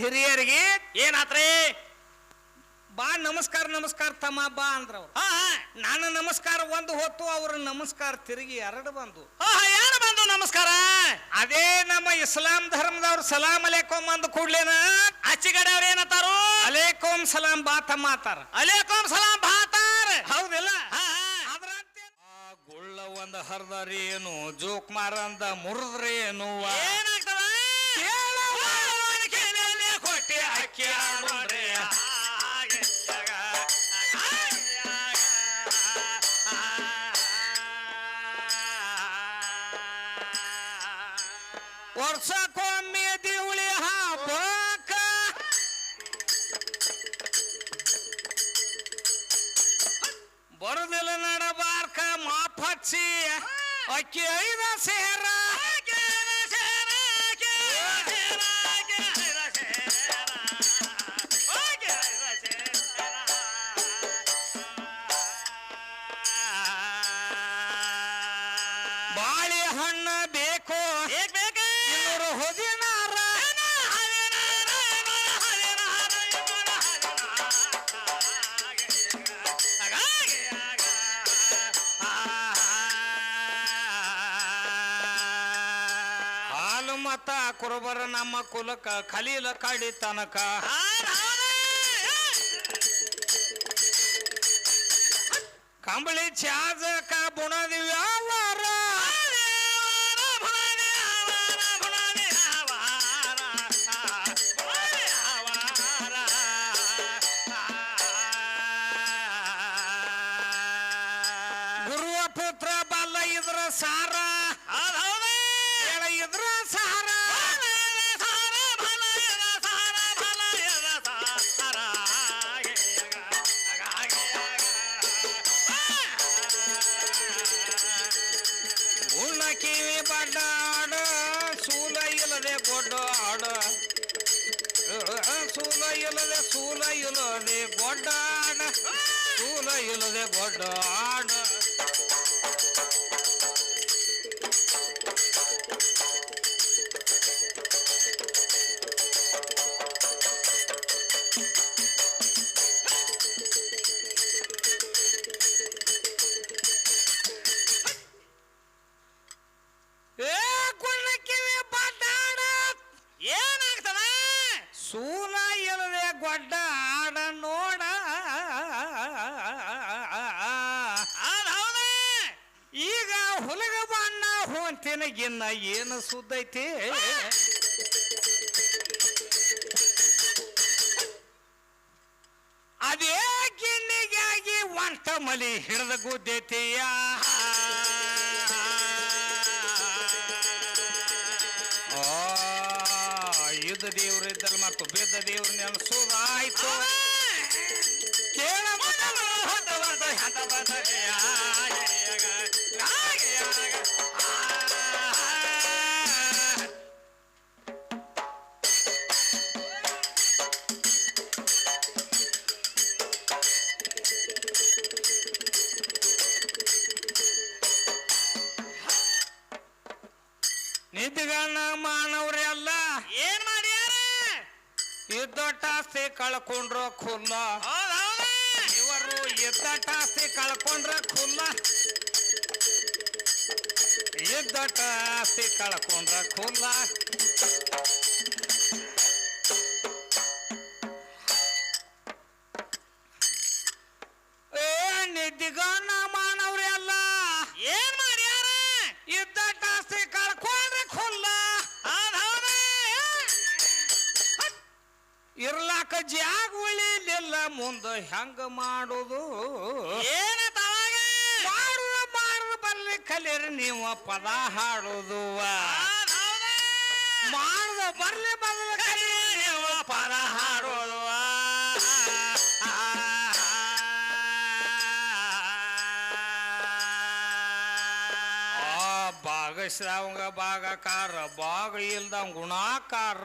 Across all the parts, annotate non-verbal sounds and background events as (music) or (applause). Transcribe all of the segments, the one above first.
ಹಿರಿಯರಿಗೆ ಏನಾತ್ರಿ? ಬಾ ನಮಸ್ಕಾರ ನಮಸ್ಕಾರ ತಮ್ಮ ಬಾ ಅಂದ್ರ ಅವ್ರು ಹಾ. ನಾನು ನಮಸ್ಕಾರ ಒಂದು ಹೊತ್ತು ಅವ್ರ ನಮಸ್ಕಾರ ತಿರುಗಿ ಎರಡು ಬಂದು. ಯಾರು ಏನು ಬಂದು ನಮಸ್ಕಾರ. ಅದೇ ನಮ್ಮ ಇಸ್ಲಾಂ ಧರ್ಮದವ್ರು ಸಲಾಂ ಅಲೇಕೋಮ್ ಅಂದ ಕೂಡ್ಲೇನ? ಅಚ್ಚಿಗಡೆ ಅವ್ರ ಏನತ್ತಾರು ಅಲೇಕೋಮ್ ಸಲಾಂ ಬಾ ತಮ್ಮ ಆತಾರ ಅಲೇಕೋಮ್ ಸಲಾಂ ತಾರ ಹೌದಿಲ್ಲ? ಗುಳ್ಳ ಒಂದ ಹರ್ದರೇನು ಜೋಕ್ ಮಾರಂದ ಮುರಿದ್ರೇನು ಏನಾಗ್ತದ ವರ್ಷಕ್ಕೊಮ್ಮೆ ದಿವಳಿ ಹಬ್ಬಕ್ಕ ಬರುದಿಲ್ಲ ನಡಬಾರ್ಕ ಮಾಪ್ ಹಚ್ಚಿ. ಅಕ್ಕಿ ಐದ ಸೇರ. ಮತ ಕುರುಬರ ನಮ್ಮ ಕುಲಕ ಕಲೀಲ ಕಡಿ ತನಕ. ಕಂಬಳಿ ಚಾಜಕ ಬುಣದಿ ವ್ಯಾವಾರ ಗುರುವ ಪುತ್ರ ಬಲ್ಲ ಇದ್ರ ಸಾರ. ಇಲ್ಲದೆ ಸೂಲ ಇಲ್ಲದೆ ಗೊಡ್ಡ ಆಡ ಸೂಲ ಇಲ್ಲದೆ ಗೊಡ್ಡ ಆಡ ನೋಡ. ಈಗ ಹುಲಗ ಬಣ್ಣ ಹೊಂತಿನ ಗಿನ್ನ ಏನು ಸುದ್ದೈತಿ? ಅದೇ ಗಿಣ್ಣಿಗಾಗಿ ಒಂಟ ಮಲಿ ಹಿಡಿದ ಗುದ್ದೈತಿಯ. ಯುದ್ಧ ದೇವ್ರ ಇದ್ದಲ್ಲಿ ಮತ್ತು ಬಿದ್ದ ದೇವ್ರ ನೆನಸೋದಾಯ್ತು ಕೇಳ ನಿದ್ಗಣ್ಣ ಮಾನವ್ರೆಲ್ಲ ಏನ್ ಮಾಡ್ಯಾರ? ಇದ್ದೊಟ್ಟಾಸ್ತಿ ಕಳ್ಕೊಂಡ್ರ ಖುಲ್ಲ. ಇವರು ಇದ್ದ ಇವರು ಇದ್ದಟ್ಟಾಸ್ತಿ ಕಳ್ಕೊಂಡ್ರ ಖುಲ್ಲ. ಇದ್ದಟ್ಟಾಸ್ತಿ ಕಳ್ಕೊಂಡ್ರ ಖುಲ್ಲ. ಹೆಂಗ ಮಾಡುದು? ಏನ ತವಾಗ ಮಾಡುವ ಮಾಡುದು ಬರ್ಲಿ ಕಲೀರಿ ನೀವು ಪದ ಹಾಡುದು ಮಾಡುದ ಬರ್ಲಿ ಬರ್ಲಿ ಕಲೀರಿ ನೀವು ಪದ ಹಾಡುದು ಆ ಭಾಗ ಬಾಗ ಭಾಗಕಾರ ಭಾಗ ಇಲ್ದಂಗ ಗುಣಾಕಾರ.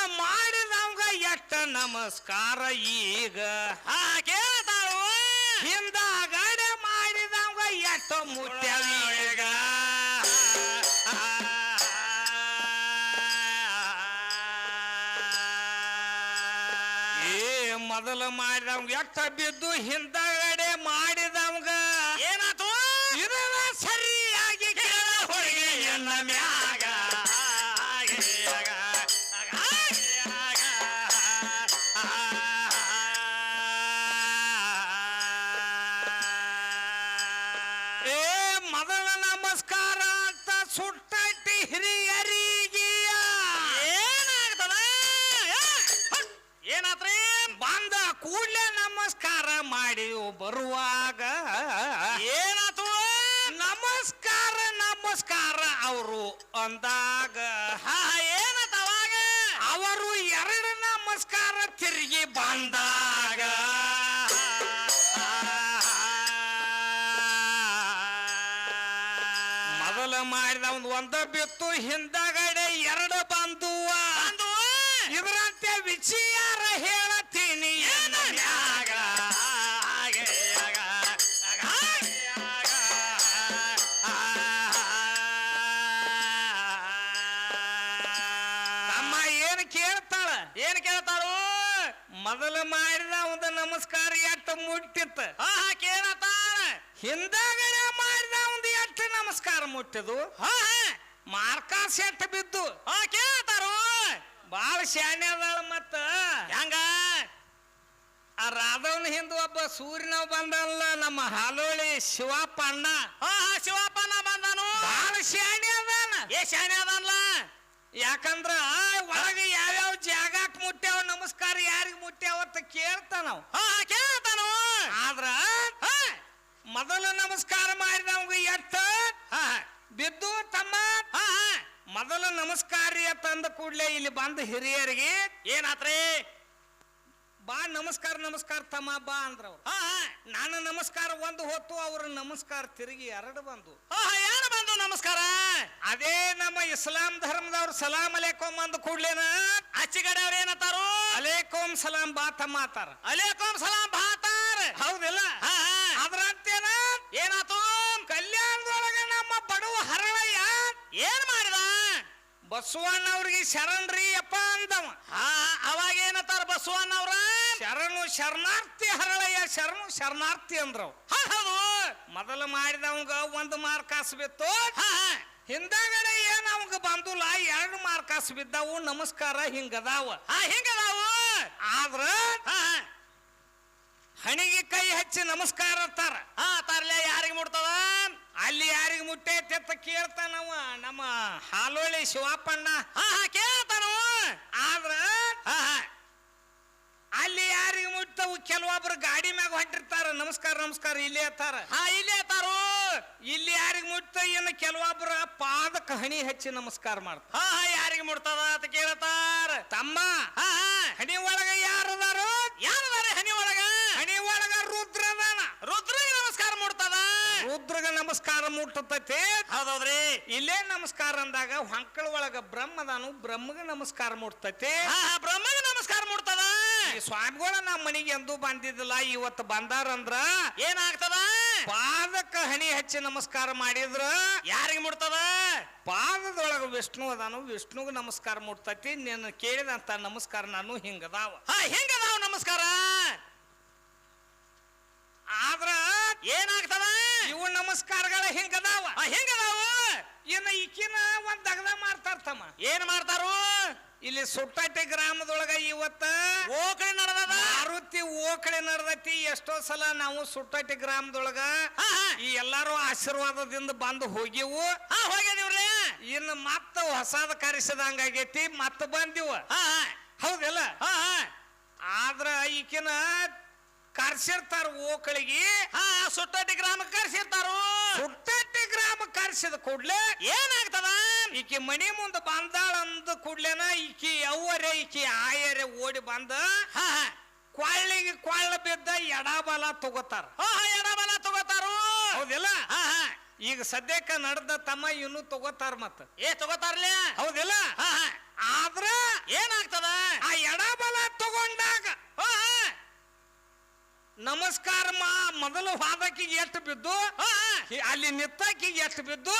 ಮಾಡಿದವಂಗ ಎಷ್ಟ ನಮಸ್ಕಾರ ಈಗ. ಕೇಳ್ತಾಳು ಹಿಂದಾಗಡೆ ಮಾಡಿದವಂಗ ಎಷ್ಟ ಮುಟ್ಟ್ಯಾವ ಈಗ. ಏ ಮೊದಲು ಮಾಡಿದವಂಗ ಎಷ್ಟ ಬಿದ್ದು ಹಿಂದಗಡೆ ಮಾಡಿದವ್ಗ. ಏನಾತು? ಇದನ್ನ ಸರಿಯಾಗಿ ಕೇಳ ಹುಡುಗಿಯನ್ನ ಎಲ್ಲ ಏ ಮೊದಲ ನಮಸ್ಕಾರ ಅಂತ ಸುಟ್ಟಟ್ಟಿ ಹಿರಿಯರಿಗೆ ಏನಾಗ್ತದ? ಏನಾತ್ರಿ? ಬಂದ ಕೂಡಲೇ ನಮಸ್ಕಾರ ಮಾಡಿ ಬರುವಾಗ ಏನಾತು? ನಮಸ್ಕಾರ ನಮಸ್ಕಾರ ಅವರು ಅಂದಾಗ. ಹಾ ಏನತವಾಗ ಅವರು ಎರಡು ನಮಸ್ಕಾರ ತಿರುಗಿ ಬಂದಾಗ ಮಾಡಿದ ಒಂದು ಒಂದ ಬಿತ್ತು ಹಿಂದಗಡೆ ಎರಡು ಬಂದುವ. ಅಂದು ಇದರಂತೆ ವಿಚಾರ ಹೇಳತೀನಿ ಅಮ್ಮ ಏನ್ ಕೇಳ್ತಾಳ? ಏನ್ ಕೇಳ್ತಾಳು? ಮೊದಲ ಮಾಡಿದ ಒಂದು ನಮಸ್ಕಾರ ಎಟ್ಟು ಮುಟ್ಟಿತ್ತು. ಕೇಳತ್ತಾರ ಹಿಂದಗಡೆ ನಮಸ್ಕಾರ ಮುಟ್ಟಿದು. ಮಾರ್ಕಾಸ್ ಎಟ್ಟು ಬಿದ್ದು. ಕೇಳ್ತಾರು? ಬಾಳ ಶಾಣೆ ಅದಾಳ ಮತ್ತ. ಹೆಂಗ? ಆ ರಾಧವನ ಹಿಂದೆ ಒಬ್ಬ ಸೂರ್ಯನ ಬಂದಲ್ಲ ನಮ್ಮ ಹಾಲೋಳಿ ಶಿವಪ್ಪ ಅಣ್ಣ ಶಿವಪ್ಪನ ಬಂದನು. ಬಾಳ ಶಾಣೆ ಅದಾನ. ಏ ಶಾಣೆ ಅದಾನಲ್ಲ? ಯಾಕಂದ್ರ ಒಳಗ ಯಾವ್ಯಾವ ಜಾಗಕ್ಕೆ ಮುಟ್ಟ್ಯಾವ ನಮಸ್ಕಾರ ಯಾರಿಗ್ ಮುಟ್ಟ್ಯಾವ ಅಂತ ಹಾ ಕೇಳ್ತಾನು? ಆದ್ರ ಮೊದಲು ನಮಸ್ಕಾರ ಮಾಡಿದವಂಗ ಹಾ ಬಿದ್ದು ತಮ್ಮ ಮೊದಲು ನಮಸ್ಕಾರ ತಂದ ಕೂಡಲೇ ಇಲ್ಲಿ ಬಂದ ಹಿರಿಯರಿಗೆ ಏನಾತ್ರಿ? ಬಾ ನಮಸ್ಕಾರ ನಮಸ್ಕಾರ ತಮ್ಮ ಬಾ ಹಾ ನಾನು ನಮಸ್ಕಾರ ಒಂದು ಹೊತ್ತು ಅವ್ರ ನಮಸ್ಕಾರ ತಿರುಗಿ ಎರಡು ಬಂದು. ಯಾರು ಬಂದು ನಮಸ್ಕಾರ. ಅದೇ ನಮ್ಮ ಇಸ್ಲಾಂ ಧರ್ಮದವ್ರು ಸಲಾಂ ಅಲೇಕೋಮ್ ಅಂದ ಕೂಡ್ಲೇನ? ಅಚ್ಚಿಗಡೆ ಅವ್ರ ಏನತ್ತಾರು ಅಲೇಕೋಮ್ ಸಲಾಂ ಬಾ ತಮ್ಮ ಅತ್ತಾರ ಅಲೇಕೋಮ್ ಸಲಾಂ ಬಾತಾರ ಹೌದಿಲ್ಲ? ಅದ್ರಂತೇನ? ಏನಾತು ಏನ್ ಮಾಡಿದ? ಬಸವಣ್ಣ ಬಸವಣ್ಣವ್ರಿಗೆ ಶರಣ್ರಿ ಅಪ್ಪ ಅಂದವ. ಹಾ ಅವಾಗ ಏನತ್ತಾರ ಬಸವಣ್ಣವ್ರ? ಶರಣು ಶರಣಾರ್ಥಿ ಹರಳಯ್ಯ ಶರಣು ಶರಣಾರ್ಥಿ ಅಂದ್ರವ್. ಹೌದು ಮೊದಲು ಮಾಡಿದವಂಗ ಒಂದು ಮಾರ್ಕಾಸ್ ಬಿತ್ತು. ಹಿಂದಗಡೆ ಏನ್ ಅವಂಗ ಬಂದುಲ್ಲ ಎರಡು ಮಾರ್ಕಾಸ್ ಬಿದ್ದಾವು ನಮಸ್ಕಾರ ಹಿಂಗದಾವ. ಹಾ ಹಿಂಗದಾವ. ಆದ್ರ ಹಣಿಗೆ ಕೈ ಹಚ್ಚಿ ನಮಸ್ಕಾರ ಅಂತಾರ. ಹಾ ತರ್ಲೆ ಯಾರಿಗೆ ಮುಟ್ತದ? ಅಲ್ಲಿ ಯಾರಿಗೆ ಮುಟ್ಟೈತೆ ಅಂತ ಕೇಳ್ತಾನವ ನಮ್ಮ ಹಾಲೋಳಿ ಶಿವಪ್ಪಣ್ಣ ಹಾ ಹಾ ಕೇಳ್ತಾನು ಆದ್ರ ಅಲ್ಲಿ ಯಾರಿಗೆ ಮುಟ್ಟವು? ಕೆಲವೊಬ್ರು ಗಾಡಿ ಮ್ಯಾಗ ಹೊಂಟಿರ್ತಾರ. ನಮಸ್ಕಾರ ನಮಸ್ಕಾರ ಇಲ್ಲಿ ಅತ್ತಾರ ಹಾ ಇಲ್ಲಿ ತಾರು ಇಲ್ಲಿ ಯಾರಿಗೆ ಮುಟ್ಟ ಏನು ಕೆಲವೊಬ್ರು ಪಾದಕ್ಕೆ ಹಣಿ ಹಚ್ಚಿ ನಮಸ್ಕಾರ ಮಾಡ್ತಾರ. ಹಾ ಹಾ ಯಾರಿಗೆ ಮುಟ್ತದ ಅಂತ ಕೇಳ್ತಾರ. ತಮ್ಮ ಹಾ ಹಾ. ಹಣಿ ಒಳಗ ಯಾರದಾರು? ಯಾರದಾರ ಹನಿ ಒಳಗ ಹಣಿ ಒಳಗ ರುದ್ರ ಅದಾನ ರುದ್ರಿಗೆ ನಮಸ್ಕಾರ ಮುಟ್ತದ ರುದ್ರಗ ನಮಸ್ಕಾರ ಮುಟ್ಟತೈತಿ ಹೌದೌದ್ರಿ. ಇಲ್ಲೇ ನಮಸ್ಕಾರ ಅಂದಾಗ ಹೊಂಕಳ ಒಳಗ ಬ್ರಹ್ಮದಾನು ಬ್ರಹ್ಮಗ ನಮಸ್ಕಾರ ಮುಟ್ತೈತಿ. ಬ್ರಹ್ಮಗ ನಮಸ್ಕಾರ ಮುಟ್ತದ. ಸ್ವಾಮಿಗಳ ನಮ್ಮ ಮನೆಗೆ ಎಂದೂ ಬಂದಿದ್ದಿಲ್ಲ ಇವತ್ತು ಬಂದಾರಂದ್ರ ಏನಾಗ್ತದ? ಪಾದಕ್ಕ ಹಣಿ ಹಚ್ಚಿ ನಮಸ್ಕಾರ ಮಾಡಿದ್ರ. ಯಾರಿಗೆ ಮುಡ್ತದ ಪಾದದೊಳಗ ವಿಷ್ಣು ಅದಾನು ವಿಷ್ಣುಗ ನಮಸ್ಕಾರ ಮುಟ್ತೈತಿ ನಿನ್ನ ಕೇಳಿದಂತ ನಮಸ್ಕಾರ ನಾನು ಹಿಂಗದಾವ. ಹಿಂಗದಾವ ಹೆಂಗದಾವ ನಮಸ್ಕಾರ. ಆದ್ರ ಏನಾಗ್ತದ? ಇವು ನಮಸ್ಕಾರಗಳ ಹಿಂಗದಾವ. ಹಿಂಗದಾವ? ಇನ್ನ ಈಕಿನ ಒಂದ್ ದಗದ ಮಾಡ್ತಾರ ತಮ್ಮ. ಏನ್ ಮಾಡ್ತಾರು? ಇಲ್ಲಿ ಸುಟ್ಟಟ್ಟಿ ಗ್ರಾಮದೊಳಗ ಇವತ್ತ ಓಕಳಿ ನಡೆದದ? ಆರುತಿ ಓಕಳಿ ನಡೆದತಿ. ಎಷ್ಟೋ ಸಲ ನಾವು ಸುಟ್ಟಟ್ಟಿ ಗ್ರಾಮದೊಳಗ ಈ ಎಲ್ಲಾರು ಆಶೀರ್ವಾದದಿಂದ ಬಂದು ಹೋಗಿವು. ಹಾ ಇನ್ ಇನ್ನು ಮತ್ತ ಹೊಸದ ಕರೆಸಿದಂಗಾಗೈತಿ ಮತ್ತ ಬಂದಿವ. ಹೌದಲ್ಲ? ಆದ್ರ ಈಕಿನ ಕರ್ಸಿರ್ತಾರ ಓಕಳಿಗೆ. ಹಾ ಸುಟ್ಟಟ್ಟಿ ಗ್ರಾಮ ಕರ್ಸಿರ್ತಾರು ಸುಟ್ಟಟ್ಟಿ ಗ್ರಾಮ ಕರ್ಸಿದ ಕೂಡ್ಲೆ ಏನಾಗ್ತದ? ಈಕಿ ಮನಿ ಮುಂದೆ ಬಂದಾಳ ಅಂದ ಕೂಡ್ಲೆನ ಈಕಿ ಅವ್ವರೆ ಈಕಿ ಆಯರೆ ಓಡಿ ಬಂದ ಕೊಳ್ಳಿಗೆ ಕೊಳ್ಳ ಬಿದ್ದ ಎಡಬಲ ತಗೋತಾರ. ಎಡಬಲ ತಗೋತಾರು ಹೌದಿಲ್ಲ? ಈಗ ಸದ್ಯಕ್ಕ ನಡೆದ ತಮ್ಮ ಇನ್ನು ತಗೋತಾರ ಮತ್ತ. ಏ ತಗೋತಾರಲ್ಲ ಹೌದಿಲ್ಲ? ಆದ್ರ ಏನಾಗ್ತದ? ಆ ಎಡಬಲ ತಗೊಂಡಾಗ ನಮಸ್ಕಾರ ಮಾ ಮೊದಲು ವಾದಕ್ಕಿಗೆ ಎಷ್ಟು ಬಿದ್ದು? ಅಲ್ಲಿ ನಿತ್ತಕ್ಕಿಗೆ ಎಷ್ಟು ಬಿದ್ದು?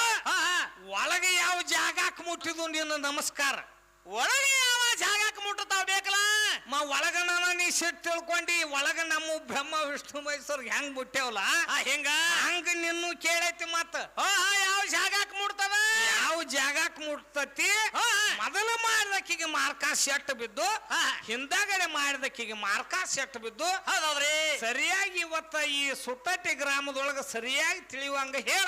ಒಳಗೆ ಯಾವ ಜಾಗಕ್ಕೆ ಮುಟ್ಟಿದ್ದು ನಿನ್ನ ನಮಸ್ಕಾರ? ಒಳಗೆ ಯಾವ ಜಾಗಕ್ಕೆ ಮುಟ್ಟತಾವ ಬೇಕಲ್ಲ? ಮಾ ಒಳಗ ನಾನು ನೀ ಸಿಟ್ ತಿಳ್ಕೊಂಡಿ ಒಳಗ ನಮ್ಮ ಬ್ರಹ್ಮ ವಿಷ್ಣು ಮೈಸೂರ್ ಹೆಂಗ್ ಮುಟ್ಟೇವಲ್ಲ? ಹಿಂಗ? ಹಂಗ ನಿನ್ನು ಕೇಳೈತಿ ಮತ್ತ. ಹಾ ಯಾವ ಜಾಗಕ್ಕೆ ಮುಟ್ತದ? ಯಾವ ಜಾಗಕ್ಕೆ ಮುಟ್ತತಿ ಮೊದಲ ಮಾಡಿದಕ್ಕಿಗೆ ಮಾರ್ಕ ಸೆಟ್ ಬಿದ್ದು ಹಿಂದಾಗಡೆ ಮಾಡಿದಕ್ಕಿಗೆ ಮಾರ್ಕ ಸೆಟ್ ಬಿದ್ದು ಹೌದೌದ್ರಿ. ಸರಿಯಾಗಿ ಇವತ್ತ ಈ ಸುತ್ತಟ್ಟಿ ಗ್ರಾಮದೊಳಗ ಸರಿಯಾಗಿ ತಿಳಿಯುವಂಗ ಹೇಳ.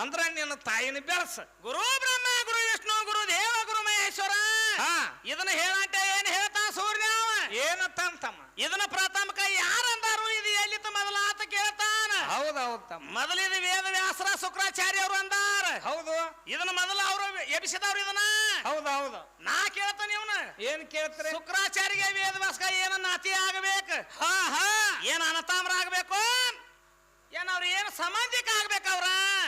ಅಂದ್ರ ನಿನ್ನ ತಾಯಿನ ಬೆಳಸ ಗುರು ಬ್ರಹ್ಮ ಗುರು ವಿಷ್ಣು ಗುರು ದೇವ ಗುರು ಮಹೇಶ್ವರ. ಇದನ್ನ ಹೇಳಂಟ ಏನ್ ಹೇಳ್ತಾ ಸೂರ್ಯ ಅವ? ಏನತ್ತ ಅಂತಮ್ಮ? ಇದನ್ನ ಪ್ರಾಥಮಿಕ ಯಾರಂದಾರು ಎಲ್ಲಿತ ಮೊದಲ ಆತ ಕೇಳ್ತಾನ. ಹೌದೌದು ತಮ್ಮ. ಮೊದಲು ಇದು ವೇದ ವ್ಯಾಸರ ಶುಕ್ರಾಚಾರ್ಯ ಅವರು ಅಂದಾರ. ಹೌದು. ಇದನ್ನ ಮೊದಲು ಅವರು ಎಬಿಸಿದವ್ರು ಇದನ್ನ. ಹೌದೌದು. ನಾ ಕೇಳ್ತಾನೆ ಇವನ. ಏನ್ ಕೇಳ್ತಾರೆ? ಶುಕ್ರಾಚಾರ್ಯ ವೇದ ವ್ಯಾಸಕ ಏನ ನಾತಿ ಆಗಬೇಕು? ಹಾ ಹಾ. ಏನ್ ಅನತಾಮ್ರ ಆಗ್ಬೇಕು? ಏನ್ ಅವ್ರ ಏನ್ ಸಂಬಂಧಿಕ ಆಗ್ಬೇಕು ಅವ್ರ?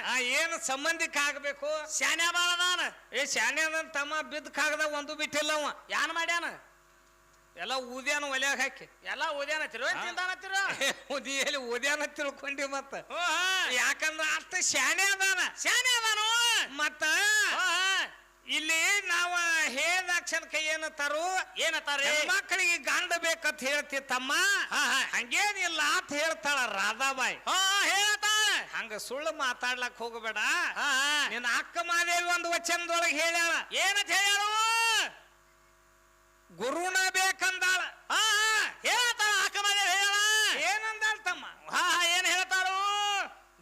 ಆ, ಏನು ಸಂಬಂಧಿಕ ಆಗ್ಬೇಕು? ಶಾನ್ಯ ಬಾಳದಾನ. ಏ ಶಾನ್ಯ ತಮ್ಮ ಬಿದ್ದ ಕಾಗದ ಒಂದು ಬಿಟ್ಟಿಲ್ಲ ಅವ ಯಾನ್ ಮಾಡ್ಯಾನ? ಎಲ್ಲ ಊದ್ಯಾನ ಒಲೆಯಾಗ ಹಾಕಿ. ಎಲ್ಲ ಓದ್ಯಾನ ತಿರು ತಿಂದಾನತ್ತಿರು (laughs) ಉದಿಯಲ್ಲಿ ಓದ್ಯಾನ ತಿಳ್ಕೊಂಡಿ ಮತ್ತ. ಯಾಕಂದ್ರ ಅಷ್ಟ ಶಾಣೆ ಅದಾನ. ಶಾಣೆ ಅದಾನು? ಮತ್ತ ಇಲ್ಲಿ ನಾವ ತರು. ಏನತ್ತಾರು ಏನತ್ತಾರೆ ಮಕ್ಕಳಿಗೆ ಗಂಡ ಬೇಕಂತ ಹೇಳ್ತಿ ತಮ್ಮ. ಹಂಗೇನಿಲ್ಲ ಅಂತ ಹೇಳ್ತಾಳ ರಾಧಾಬಾಯಿ. ಹೇಳ್ತಾಳ. ಹಂಗ ಸುಳ್ಳು ಮಾತಾಡ್ಲಕ್ ಹೋಗಬೇಡ. ನಿನ್ನ ಅಕ್ಕ ಮಾದೇವಿ ಒಂದು ವಚನದೊಳಗೆ ಹೇಳ್ಯಾಳ. ಏನಂತ ಹೇಳ್ಯಾಳು? ಗುರುನ ಬೇಕಂದಾಳ. ಹಾ ಹೇಳ್ತಾಳ ಅಕ್ಕಮದೇ ಹೇಳ ಏನಂದಾಳ ತಮ್ಮ? ಹಾ ಹಾ ಏನ್ ಹೇಳ್ತಾರು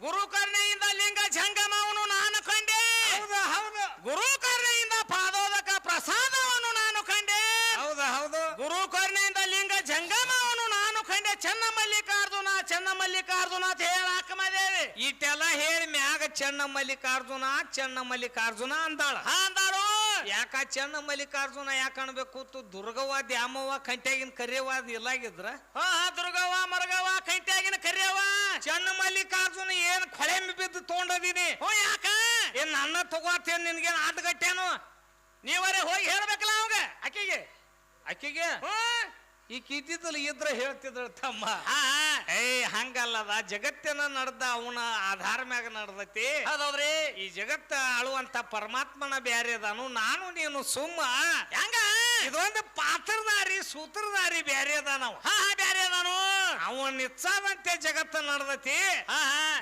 ಗುರುಕರ್ಣೆಯಿಂದ ಲಿಂಗ ಜಂಗಮವನು ನಾನು ಕಂಡೆ. ಹೌದು ಹೌದು. ಗುರು ಕರ್ಣೆಯಿಂದ ಪಾದೋದಕ ಪ್ರಸಾದವನ್ನು ನಾನು ಕಂಡೆ. ಹೌದು ಹೌದು. ಗುರುಕರ್ಣೆಯಿಂದ ಲಿಂಗ ಜಂಗಮವನ್ನು ನಾನು ಕಂಡೆ. ಚೆನ್ನ ಮಲ್ಲಿಕಾರ್ಜುನ ಚೆನ್ನ ಮಲ್ಲಿಕಾರ್ಜುನ ಅಂತ ಹೇಳ ಅಕ್ಕಮದೇವಿ ಇಟ್ಟೆಲ್ಲ ಹೇಳಿ ಮ್ಯಾಗ ಚೆನ್ನ ಮಲ್ಲಿಕಾರ್ಜುನ ಚೆನ್ನ ಮಲ್ಲಿಕಾರ್ಜುನ ಅಂದಾಳ. ಹಾ ಅಂದಾರು ಯಾಕ ಚಂದ ಮಲ್ಲಿಕಾರ್ಜುನ ಯಾಕೆ ಅನ್ಬೇಕು ತು ದುರ್ಗವ್ವ ದ್ಯಾಮವ್ವ ಕಂಟ್ಯಾಗಿನ ಕರಿಯವಾದ ಇಲ್ಲಾಗಿದ್ರ? ಹಾ ದುರ್ಗವ್ವ ಮರಗವ್ವ ಕಂಟ್ಯಾಗಿನ ಕರಿಯವ್ವ. ಚೆನ್ನ ಮಲ್ಲಿಕಾರ್ಜುನ ಏನ್ ಕೊಳೆ ಬಿದ್ದು ತಗೊಂಡದೀನಿ? ಹೋ ಯಾಕ? ಏನ್ ನನ್ನ ತಗೋತೇನ್ ನಿನ್ಗೇನ್ ಆಟಗಟ್ಟೇನು ನೀವರೇ ಹೋಗಿ ಹೇಳ್ಬೇಕಲ್ಲ ಅವಾಗ. ಅಕ್ಕಿಗೆ ಅಕ್ಕಿಗೆ? ಹ್ಮ್ ಈ ಇದ್ದಿದ್ದಲ್ಲ ಇದ್ರೆ ಹೇಳ್ತಿದ್ರ ತಮ್ಮ. ಏ ಹಂಗಲ್ಲದ ಜಗತ್ತಿನ ನಡ್ದ ಅವನ ಆಧಾರ ಮ್ಯಾಗ ನಡ್ದೈತಿ. ಹೌದೌದ್ರಿ. ಈ ಜಗತ್ತ ಆಳುವಂತ ಪರಮಾತ್ಮನ ಬ್ಯಾರೆ ಅದಾನು ನಾನು ನೀನು ಸುಮ್ಮ. ಹೆಂಗ? ಇದೊಂದು ಪಾತ್ರದಾರಿ ಸೂತ್ರದಾರಿ ಬ್ಯಾರೆ ಅದಾನವ್. ಹಾ ಹಾ ಬ್ಯಾರೆ ಅದಾನು. ಅವನ್ ನಿಚ್ಚಾದಂತೆ ಜಗತ್ತ ನಡ್ದತಿ.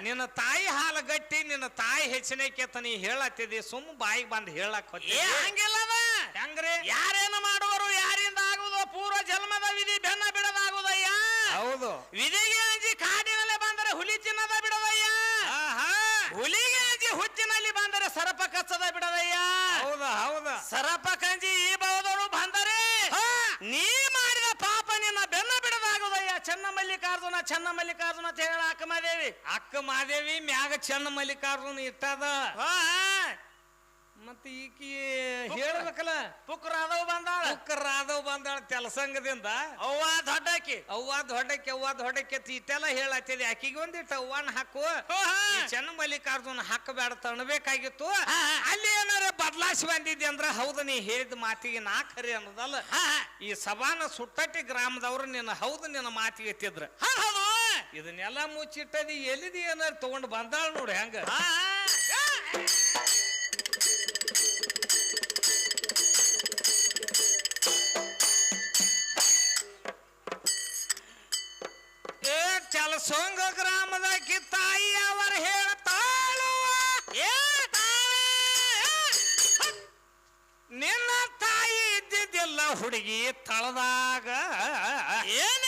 ನಿನ್ನ ತಾಯಿ ಹಾಲು ಗಟ್ಟಿ ನಿನ್ನ ತಾಯಿ ಹೆಚ್ಚಿನಕ್ಕೆ ನೀ ಹೇಳತ್ತಿದಿ ಸುಮ್ಮ ಬಾಯಿಗೆ ಬಂದು ಹೇಳಕ್ ಹಂಗಿಲ್ಲದ. ಹೆಂಗ್ರಿ? ಯಾರೇನು ಮಾಡುವರು ಯಾರಿಂದ ಪೂರ್ವ ಜನ್ಮದ ವಿಧಿ ಬೆನ್ನ ಬಿಡದಾಗುದಯ್ಯ. ಹೌದು. ವಿಧಿಗೆ ಅಂಜಿ ಕಾಡಿನಲ್ಲಿ ಬಂದರೆ ಹುಲಿ ಚಿನ್ನದ ಬಿಡದಯ್ಯ. ಆಹಾ. ಹುಲಿಗೆ ಅಂಜಿ ಹುಚ್ಚಿನಲ್ಲಿ ಬಂದರೆ ಸರಪ ಕಚ್ಚದ ಬಿಡದಯ್ಯ. ಹೌದ ಹೌದ. ಸರಪ ಕಂಜಿ ಈ ಭಾವದವರು ಬಂದರೆ ನೀ ಮಾಡಿದ ಪಾಪ ನಿನ್ನ ಬೆನ್ನ ಬಿಡದಾಗುದಯ್ಯ. ಚೆನ್ನ ಮಲ್ಲಿಕಾರ್ಜುನ ಚೆನ್ನ ಮಲ್ಲಿಕಾರ್ಜುನ ಅಂತ ಹೇಳ ಅಕ್ಕಮದೇವಿ ಅಕ್ಕ ಮಾದೇವಿ ಮ್ಯಾಗ ಚೆನ್ನ ಮಲ್ಲಿಕಾರ್ಜುನ ಇಟ್ಟದ. ಹಾ. ಮತ್ತೆ ಈಕಿ ಹೇಳ್ಬೇಕಲ್ಲ? ಪುಕ್ರಾದವ್ ಬಂದಾಳ. ರಾಧವ್ ಬಂದಾಳ ತೆಲಸಂಗದಿಂದ. ಅವ್ವ ದೊಡ್ಡಕಿ ಅವ್ವ ದೊಡ್ಡಕ್ಕೆ ಅವ್ವ ದೊಡ್ಡಕ್ಕೆ ಇಟ್ಟೆಲ್ಲ ಹೇಳತ್ತಿದೆ ಆಕಿಗೆ ಒಂದಿಟ್ಟು ಅವ್ವನ ಹಾಕು. ಚೆನ್ನ ಮಲ್ಲಿಕಾರ್ಜುನ ಹಾಕಬೇಡ ತಣಬೇಕಾಗಿತ್ತು. ಅಲ್ಲಿ ಏನಾರ ಬದಲಾಯಿಸಿ ಬಂದಿದ್ದೆ ಅಂದ್ರ ಹೌದು ನೀ ಹೇಳಿದ ಮಾತಿಗೆ ನಾ ಖರೆ ಅನ್ನೋದಲ್ಲ. ಈ ಸಭಾನ ಸುಟ್ಟಟ್ಟಿ ಗ್ರಾಮದವ್ರು ನಿನ್ನ ಹೌದು ನಿನ್ನ ಮಾತಿಗೆ ಎತ್ತಿದ್ರ. ಇದನ್ನೆಲ್ಲ ಮುಚ್ಚಿಟ್ಟದಿ ಎಲ್ಲಿದಿ ಏನಾರ ತಗೊಂಡು ಬಂದಾಳ ನೋಡಿ ಹೆಂಗ? ಚಲಸೋಂಗ ಗ್ರಾಮದ ತಾಯಿ ಅವರು ಹೇಳ್ತಾಳು. ನಿನ್ನ ತಾಯಿ ಇದ್ದಿದ್ದಿಲ್ಲ ಹುಡುಗಿ ತಳದಾಗ ಏನ್